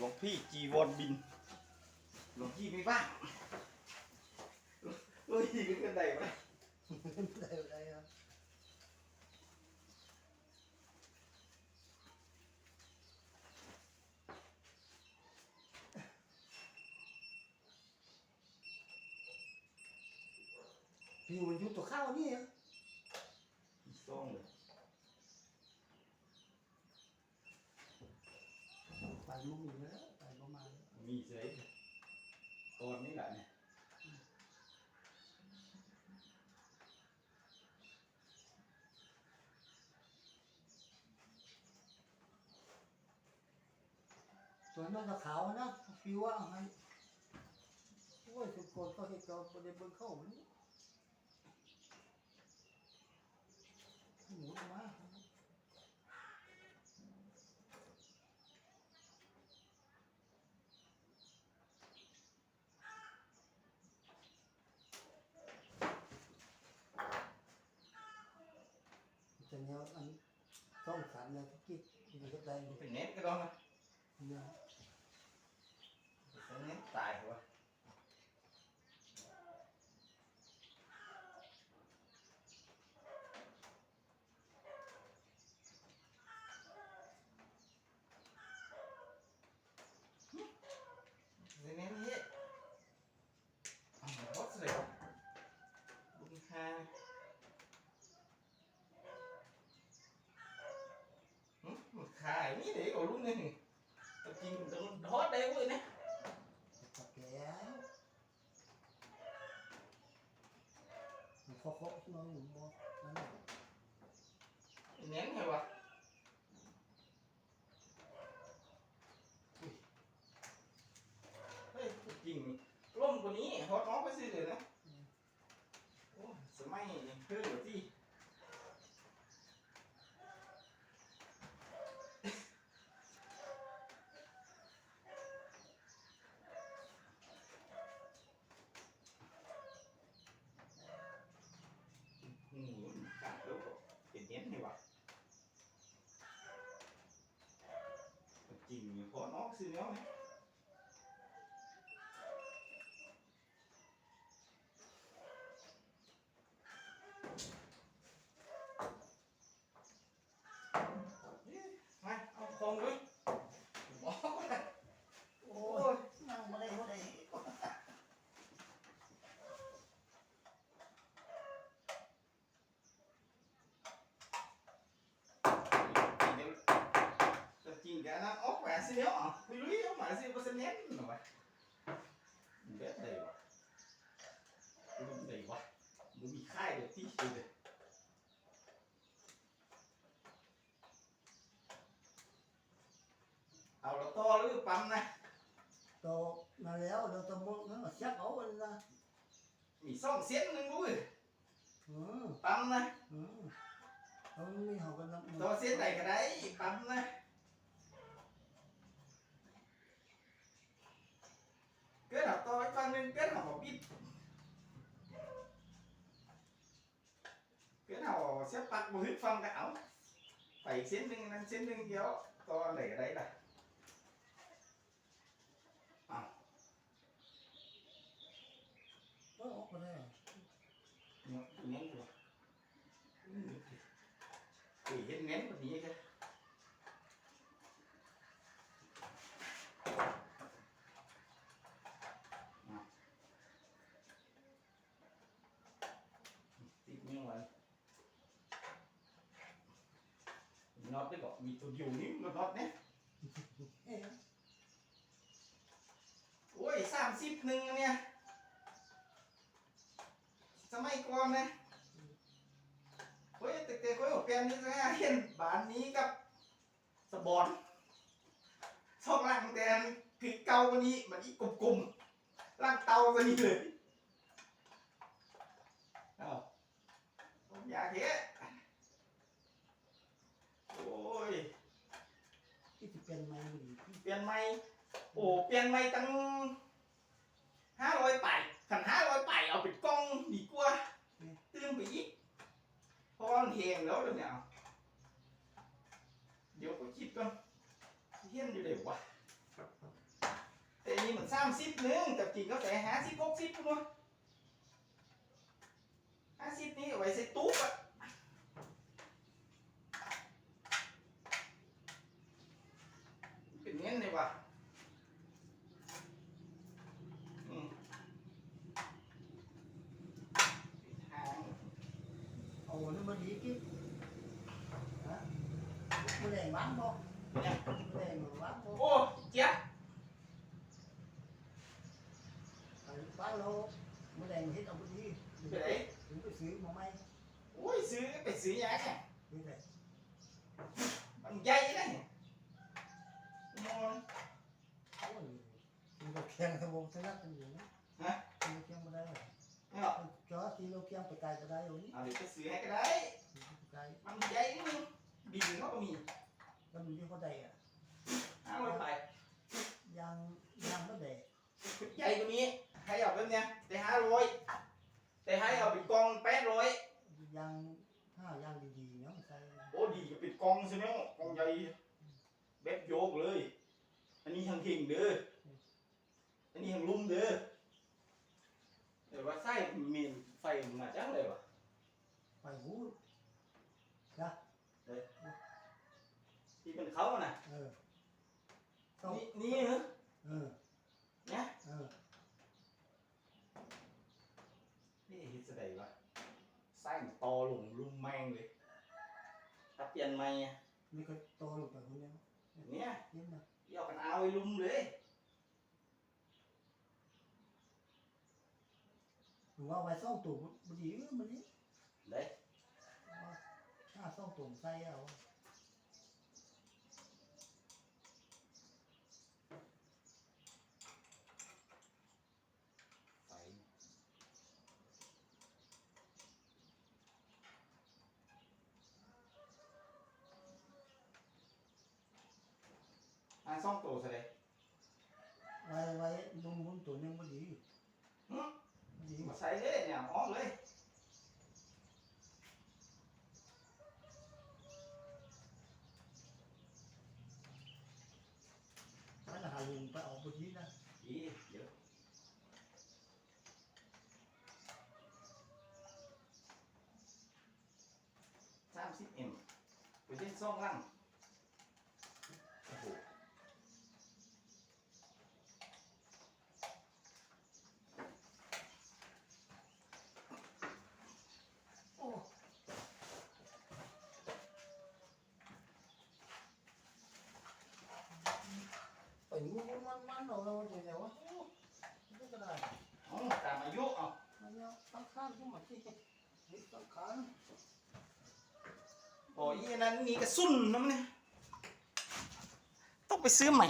หลวงพี่จีวรบิน หลวงพี่ไม่ว่างหลวงพี่ขึ้นกันไดไหมได้ได้ครับพี่มันอยู่ตัวข้าวนี่เหรอ ซ่องเลย ไปลุงอยู่แล้วไปประมาณ มีเสยตอนนี้แหละเนี่ย ส่วนนั้นก็ขาวนะผิวว่าไงโอ้ยสุดโกนก็เห็นจอประเด็นบนเข้ามันนี่หมูมาจะเนี้ยอันต้องสันเลยที่กินมันก็ได้เป็นเน็ตก็ต้องนะ เนี่ย เป็นเน็ตตายหัวะเป็นเน็ตเฮ้ยอ้าววัดเลยวะบุญฮาหึมันขายนี่เด็กเอาลูกนี่ตัวจริงมันต้องฮอตได้เว้ยเนี่ย ตะแกรงมัน เคาเคาะน้อยหนุ่มบอกนั่นแหละเน้นไงวะอุ้ยเฮ้ยจริงร่มกว่านี้ฮอตน้องไปสิเลยนะโอ้สมัยเพื่อนอยู่ xử lý không ấy con nữa bỏ quá đây ôi nằm ở đây ở đây chìm cả nó ốc bạc xíu à kasih pesennya apa? Bét đầy quá. Lông đầy quá. Nó bị khai được tí rồi đấy Tàu nó to lắm cái băm to Tàu mà léo nó to mông nó mà xét ấu lên ra Mì xong xét lên mũi. Ừ. Băm này. Ừ. Tao mới học cái lắm Tao xét đầy cái đấy Băm này. kết hợp to với tăng nên kết hợp vào bít cái nào xếp tặng một hít phong đảo phải chiến binh năng chiến binh kéo to để ở đấy này à. Nhớ, nhớ rồi. Thì hết ngén một tí như thế. Nót đấy gọi bị tụt dù níu nó nót nhé เอ๊ะโอ้ยสามสิบหนึ่งเนี่ยสมัยก่อนนะโอ้ยแต่แต่โอ้ยเปลนนี่นะเห็นบานนี้กับสบอนสองหลังแต่ผิดเก่าว่านี้มันอีกกลมๆร่างเตาซะนี่เลยเอ้าผมอยากเห็นโอ้ย ที่จะเป็นไม้ดีเปลี่ยนไม่โอ้เปลี่ยนไม่ตั้งห้าร้อยไปขันห้าร้อยไปเอาเป็นกล้องดีกว่าตื้มไปอีกเพราะว่ามันแหงแล้วเดี๋ยวนี้เอาเดี๋ยวก็คิดก่อนเฮี้ยนอยู่เดี๋ยววะครับนี่เหมันสามสิบหนึ่งแต่จริงก็แต่ห้าสิบหกสิบคุณวะห้าสิบนี่เอาไว้ใส่ตู้อะ เป็นเงี้ยเลยว่ะอืมทาง เอาอันนี้มาดีกิ๊บฮะไม่แรงบ้างบ่ เนี่ย ไม่แรงบ้างบ่ โอ้เจ๊ยบ ไปบ้านเราไม่แรงเฮ็ดเอาไปดี ไปไหน ถึงไปซื้อมาไหม โอ้ยซื้อไปซื้อยาเนี่ย ยงทั้งวงทั้งนักกันอยู่นะฮะมันก็เคียงไม่ได้หรอกเนี่ยหรอจอที่เราเคียงไปไกลก็ได้อยู่นี่เอาเดี๋ยวไปซื้อให้ก็ได้ไปไกลมันใหญ่นี่บินเขาก็มีแล้วมันที่เขาได้อะเอาไปไปยางยางไม่ได้ใหญ่กว่านี้ให้เอาแบบเนี้ยแต่ห้าร้อยแต่ให้เอาไปกองแปดร้อยยางถ้ายางดีๆเนาะใส่โอ้ดีกับปิดกองใช่ไหมกองใหญ่แบบโยกเลย อันนี้ทางขิงเด้อ อันนี้ทางลุ่มเด้อเดี๋ยวว่าไส้เมนไฟมันมาจังเลยวะไปหูที่เป็นเขาน่ะเออต้องนี่นี่เหรอเออเนี่ยเออนี่เฮ็ดจะได้วะไส้มันตอลงลุ่มแมงเลยถ้าเปลี่ยนใหม่อะนี่ก็โตลงไปคนเนี้ยเนี่ยเห็นนะเกี่ยวกันเอาไอ้ลุ่มเลย หรือว่าไว้ซ่องตุ่มมันดีเออมันนี่ เด้ ถ้าซ่องตุ่มใส่เอา ไฟอันซ่องโตซะเลย ไว้ไว้ลุงหุ่นตัวนึงมันดีมั นดี มาใส่เลยเนี่ยห้องเลย มันหาลุงไปเอาไปทีนะ อีเดี๋ มันมันเอาเราเดี๋ยววะโอ้ไม่ก็ได้เอาตามอายุเอามันเนี่ยตั้งข้างขึ้นมาที่นี่ตั้งข้างโอ้ยอันนั้นมีกระสุนนะมันเนี่ยต้องไปซื้อใหม่